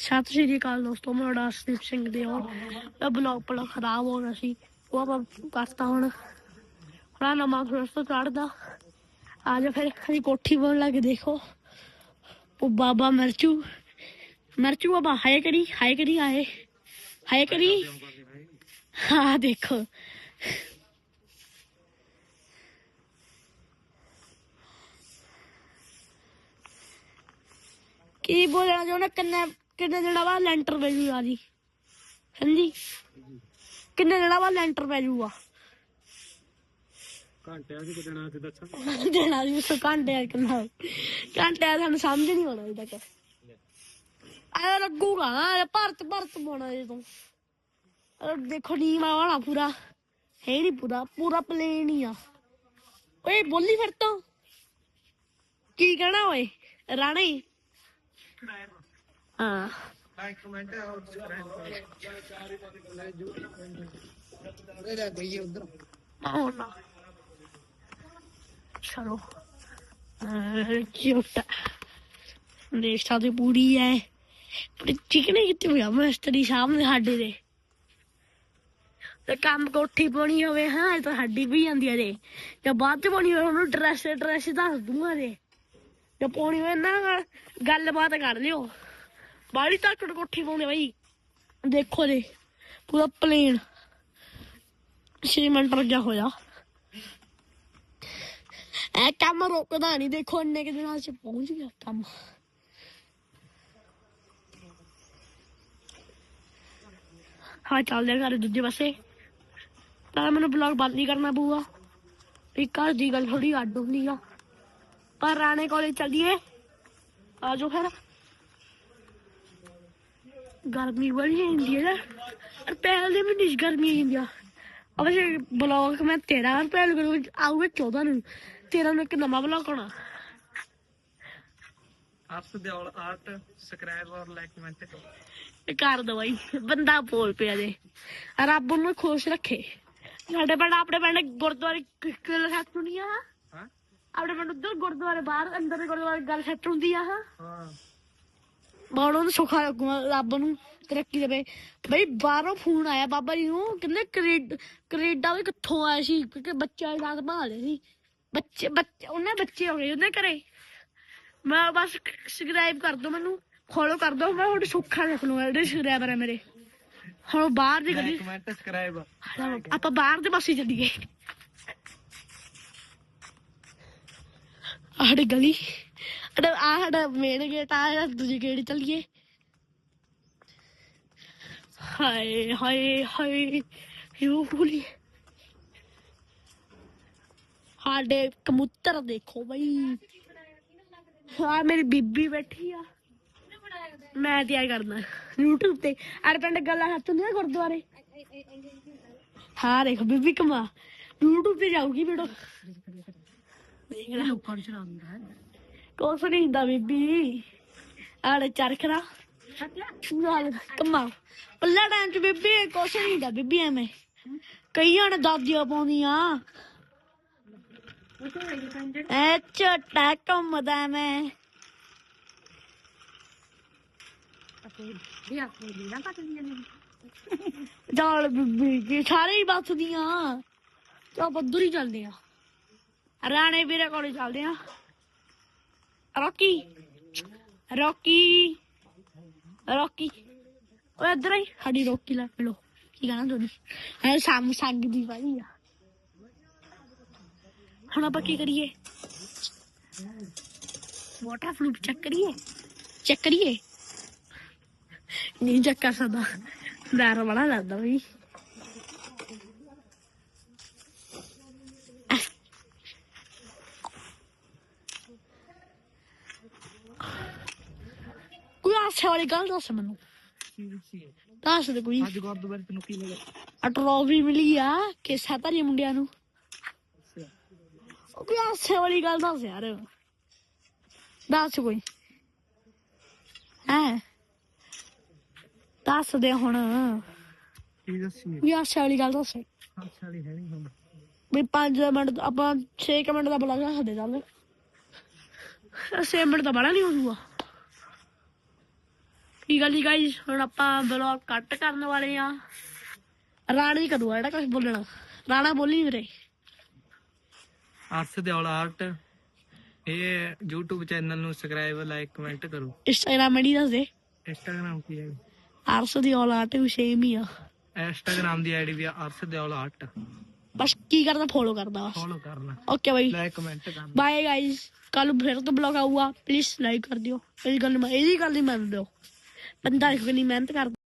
ਸਤਿ ਸ਼੍ਰੀ ਅਕਾਲ ਦੋਸਤੋ ਮੇਰਾ ਤੁਹਾਡਾ ਅਰਸ਼ਦੀਪ ਸਿੰਘ ਦੇ ਹੋਰ। ਇਹ ਬਲੌਗ ਪਲਾ ਖਰਾਬ ਹੋ ਸੀ, ਉਹ ਆਪਾਂ ਕਰਤਾ ਹੁਣ। ਹੁਣ ਨਵਾਂ ਫਰਸਟ ਚੜਦਾ ਆ ਜਾ ਫਿਰ ਅਸੀਂ ਕੋਠੀ ਬਣ ਲਾ ਕੇ ਦੇਖੋ। ਉਹ ਬਾਬਾ ਮਰਚੂ। ਮਰਚੂ ਬਾਬਾ, ਹਾਏ ਕਰੀ ਹਾਏ ਕਰੀ ਹਾਏ ਹਾਏ ਕਰੀ ਹਾਂ ਦੇਖੋ। ਕੀ ਬੋਲਣਾ ਚਾਹੁੰਦਾ, ਕਿੰਨੇ ਕਿੰਨੇ ਦਿਨਾਂ ਬਾਅਦ ਲੈਂਟਰ ਪੈ ਜੂਗਾ ਜੀ? ਹਾਂਜੀ? ਕਿੰਨੇ ਦਿਨਾਂ ਬਾਅਦ ਲੈਂਟਰ ਪੈ ਜੂਗਾ? ਘੰਟਿਆਂ ਚ ਕਿਦਣਾ ਤੇ ਦੱਸਾਂ ਦੇਣਾ ਜੀ ਆ ਕਿੰਨਾ ਆ ਸਾਨੂੰ ਸਮਝ ਨਹੀਂ ਆਉਣਾ ਅਜੇ ਤੱਕ ਆ ਲੱਗੂਗਾ ਨਾ ਭਰਤ ਭਰਤ ਪਾਉਣਾ ਇਹ ਤੋਂ। ਦੇਖੋ ਨੀਵਾ ਵਾਲਾ ਪੂਰਾ। ਹੈ ਨਹੀਂ ਪੂਰਾ ਪੂਰਾ ਪਲੇਨ ਹੀ ਆ। ਓਏ ਬੋਲੀ ਫਿਰ ਤੋਂ। ਕੀ ਕਹਿਣਾ ਓਏ? ਰਾਣੀ? ਹਾਂ ਲਾਈਕ ਕਮੈਂਟ ਔਰ ਸਬਸਕ੍ਰਾਈਬ ਇਹ ਲੈ ਗਈ ਉਧਰ Oh no. ਚਲੋ ਕਿਉਟਾ ਨੇਸ਼ਾ ਤੇ ਤੇ ਕੰਮ ਕੋਠੀ ਪਾਉਣੀ ਹੋਵੇ ਹਾਂ ਇਹ ਤਾਂ ਹੱਡੀ ਵੀ ਜਾਂਦੀ ਹੈ ਜੇ ਜੇ ਬਾਅਦ ਚ ਪਾਉਣੀ ਹੋਵੇ ਉਹਨੂੰ ਡਰੈਸ ਡਰੈਸ ਦੱਸ ਦੂੰਗਾ ਦੇ ਜੇ ਪਾਉਣੀ ਹੋਵੇ ਨਾ ਨਾਲ ਗੱਲਬਾਤ ਕਰ ਲਿਓ ਬਾੜੀ ਤੱਕ ਕੋਠੀ ਪਾਉਂਦੇ ਬਾਈ। ਦੇਖੋ ਜੇ, ਪੂਰਾ ਪਲੇਨ ਛੇ ਮਿੰਟ ਹੋਇਆ। ਇਹ ਕੰਮ ਰੁਕਦਾ ਨਹੀਂ ਦੇਖੋ ਇੰਨੇ ਕਿ ਦਿਨਾਂ ਚ ਪਹੁੰਚ ਗਿਆ ਕੰਮ। ਹਾਂ, ਚੱਲਦੇ ਘਰ ਦੂਜੇ ਪਾਸੇ। ਤਾਂ ਮੈਨੂੰ ਬਲੌਗ ਬੰਦ ਨਹੀਂ ਕਰਨਾ ਪਊਗਾ। ਵੀ ਘਰ ਦੀ ਗੱਲ ਥੋੜੀ ਅੱਡ ਹੁੰਦੀ ਆ। ਪਰ ਰਾਣੇ ਕਾਲਜ ਚੱਲੀਏ। ਆ ਜਾਓ ਫਿਰ। ਗਰਮੀ ਬੜੀ ਹੁੰਦੀ ਹੈ ਨਾ और पहले भी नहीं गर्मी ਹੁੰਦੀ ਆ ਅਬੇ ਬਲੌਗ ਮੈਂ 13 ਰੁਪਏ ਕਰੂ ਆਊਗਾ 14 ਨੂੰ 13 ਨੂੰ ਇੱਕ ਨਵਾਂ ਬਲੌਗ ਆਉਣਾ ਅਰਸ ਦਿਓਲ ਆਰਟ ਸਬਸਕ੍ਰਾਈਬ ਔਰ ਲਾਈਕ ਕਮੈਂਟ ਇਹ ਕਰ ਦੋ ਬਾਈ ਬੰਦਾ ਬੋਲ ਪਿਆ ਜੇ ਰੱਬ ਨੂੰ ਖੁਸ਼ ਰੱਖੇ ਸਾਡੇ ਪਿੰਡ ਆਪਣੇ ਪਿੰਡ ਗੁਰਦੁਆਰੇ ਕਿਲ ਸੱਟ ਹੁੰਦੀ ਆ ਹਾਂ ਆਪਣੇ ਪਿੰਡ ਉਧਰ ਗੁਰਦੁਆਰੇ ਬਾਹਰ ਅੰਦਰ ਦੇ ਗੁਰਦੁਆਰੇ ਗੱਲ ਸੱਟ ਹੁੰਦੀ ਆ ਹਾਂ ਬਾਣੋਂ ਨੂੰ ਸੁਖਾ ਲੱਗੂਗਾ ਰੱਬ ਨੂੰ ਤਰੱਕੀ ਦੇਵੇ। ਬਈ ਬਾਹਰੋਂ ਫੋਨ ਆਇਆ ਬਾਬਾ ਜੀ ਨੂੰ ਕਹਿੰਦੇ ਕੈਨੇਡਾ ਕੈਨੇਡਾ ਵੀ ਕਿੱਥੋਂ ਆਇਆ ਸੀ ਕਿਉਂਕਿ ਬੱਚਾ ਦਾ ਸੰਭਾਲੇ ਸੀ। ਬੱਚੇ ਬੱਚੇ ਉਹਨੇ ਬੱਚੇ ਹੋ ਗਏ ਉਹਨੇ ਘਰੇ। ਮੈਂ ਬਸ ਸਬਸਕ੍ਰਾਈਬ ਕਰ ਦੋ ਮੈਨੂੰ ਫੋਲੋ ਕਰ ਦੋ ਮੈਂ ਹੁਣ ਸੁੱਖਾ ਰੱਖ ਲੂੰਗਾ ਜਿਹੜੇ ਸਬਸਕ੍ਰਾਈਬਰ ਹੈ ਮੇਰੇ। ਹੁਣ ਬਾਹਰ ਦੀ ਲਾਈਕ ਕਮੈਂਟ ਸਬਸਕ੍ਰਾਈਬ ਆਪਾਂ ਬਾਹਰ ਦੇ ਪਾਸੇ ਚੱਲੀਏ। ਆਹ ਗਲੀ। ਅਰੇ ਆ ਮੇਨ ਗੇਟ ਆ ਦੂਜੀ ਗੇਟ ਚੱਲੀਏ। ਹਾਏ ਹਾਏ ਹਾਏ, ਯੂ ਹੁਲੀ। ਸਾਡੇ ਕਬੂਤਰ ਦੇਖੋ ਬਈ। ਹਾਂ ਮੇਰੀ ਬੀਬੀ ਬੈਠੀ ਆ। ਮੈਂ ਤੇ ਤਿਆਰ ਕਰਨਾ। YouTube ਤੇ ਅਰ ਪਿੰਡ ਗੱਲਾਂ ਹੱਥ ਹੁੰਦੀਆਂ ਗੁਰਦੁਆਰੇ। ਹਾਂ ਦੇਖ ਬੀਬੀ ਕਮਾ YouTube ਤੇ ਜਾਊਗੀ ਵੀਡੀਓ। ਦੇਖਣਾ ਲੋਕਾਂ ਨੂੰ ਚਲਾਉਂਦਾ ਹੈ। ਕੁਛ ਨਹੀਂ ਹੁੰਦਾ ਬੀਬੀ। ਆਲੇ ਚਰਖਣਾ ਨਾਲ ਕਮਾ। ਪੱਲਾ ਟਾਈਮ ਚ ਬੀਬੀ ਕੁਛ ਨਹੀਂ ਹੁੰਦਾ ਬੀਬੀ ਐਵੇਂ। ਕਈਆਂ ਨੇ ਦਾਦੀਆਂ ਪਾਉਂਦੀਆਂ। ਐ ਛੋਟਾ ਘੁੰਮਦਾ ਮੈਂ ਜਾਲ ਬੀਬੀ ਕੀ ਸਾਰੇ ਹੀ ਬਸਦੀਆਂ ਚਾ ਬੱਦੂ ਹੀ ਚੱਲਦੇ ਆ ਰਾਣੇ ਵੀਰੇ ਕੋਲ ਚੱਲਦੇ ਆ ਰੌਕੀ। ਰੌਕੀ। ਰੌਕੀ। ਓਏ ਇੱਧਰ ਹੀ ਸਾਡੀ ਰੌਕੀ ਲੈ ਲੋ ਕੀ ਕਹਣਾ ਦੋਨੀ ਐ ਸਾਮ ਸੰਗ ਦੀ ਵਾਈ ਆ। ਹੁਣ ਆਪਾਂ ਕੀ ਕਰੀਏ? ਵਾਟਰ ਫਲੂਟ ਚੈੱਕ ਕਰੀਏ? ਚੈੱਕ ਕਰੀਏ? ਨਹੀਂ ਚੱਕ ਕਰ ਸਕਦਾ ਡਰ ਬੜਾ ਲੱਗਦਾ ਬਈ ਆਸੇ ਵਾਲੀ ਗੱਲ ਦੱਸ ਮੈਨੂੰ। ਦੱਸ ਦੇ ਕੋਈ। ਅੱਜ ਗੁਰਦੁਆਰੇ ਤੈਨੂੰ ਕੀ ਮਿਲਿਆ? ਆ ਟਰੋਫੀ ਮਿਲੀ ਆ ਕਿਸਾ ਧਰੀ ਮੁੰਡਿਆਂ ਨੂੰ। ਉਹ ਕੋਈ ਆਸੇ ਵਾਲੀ ਗੱਲ ਦੱਸ ਯਾਰ। ਦੱਸ ਕੋਈ। ਹੈ? ਦੱਸ ਦੇ ਹੁਣ। ਕੀ ਦੱਸੀ ਵੀ ਆਸੇ ਵਾਲੀ ਗੱਲ ਦੱਸ। ਅੱਛਾ ਵਾਲੀ ਹੈ ਨਹੀਂ ਹੁਣ। ਵੀ 5 ਮਿੰਟ ਆਪਾਂ 6 ਮਿੰਟ ਦਾ ਬੁਲਾ ਸਕਦੇ ਚੱਲ। 6 ਮਿੰਟ ਤਾਂ ਬੜਾ ਨਹੀਂ ਹੋਊਗਾ ਕੀ ਗੱਲ ਜੀ। ਗਾਇਸ ਹੁਣ ਆਪਾਂ ਬਲੌਗ ਕੱਟ ਕਰਨ ਵਾਲੇ ਆ। ਰਾਣੀ ਕਦੋਂ ਜਿਹੜਾ ਕੁਝ ਬੋਲਣਾ। ਰਾਣਾ ਬੋਲੀ ਵੀਰੇ। ਅਰਸ਼ ਦਿਓਲ ਆਰਟ ਇਹ YouTube ਚੈਨਲ ਨੂੰ ਸਬਸਕ੍ਰਾਈਬ ਲਾਈਕ ਕਮੈਂਟ ਕਰੋ। ਇੰਸਟਾਗ੍ਰਾਮ ਆਈਡੀ ਦੱਸ ਦੇ। ਇੰਸਟਾਗ੍ਰਾਮ ਕੀ ਹੈ? ਆਰਸ ਦੀ ਔਲਾਟ ਵੀ ਸੇਮ ਹੀ ਆ। ਇੰਸਟਾਗ੍ਰਾਮ ਦੀ ਆਈਡੀ ਵੀ ਆ ਅਰਸ਼ ਦਿਓਲ ਆਰਟ ਬਸ ਕੀ ਕਰਦਾ ਫੋਲੋ ਕਰਦਾ ਬਸ। ਫੋਲੋ ਕਰਨਾ। Okay bye. ਲਾਈਕ ਕਮੈਂਟ ਕਰਨਾ। ਬਾਏ ਗਾਇਸ ਕੱਲ ਫਿਰ ਤੋਂ ਬਲੌਗ ਆਊਗਾ। ਪਲੀਜ਼ ਲਾਈਕ ਕਰ ਦਿਓ। ਇਹ ਗੱਲ ਇਹ ਗੱਲ ਨਹੀਂ ਮੰਨ ਦਿਓ ਬੰਦਾ ਇੱਕ ਨਹੀਂ ਮਿਹਨਤ ਕਰਦਾ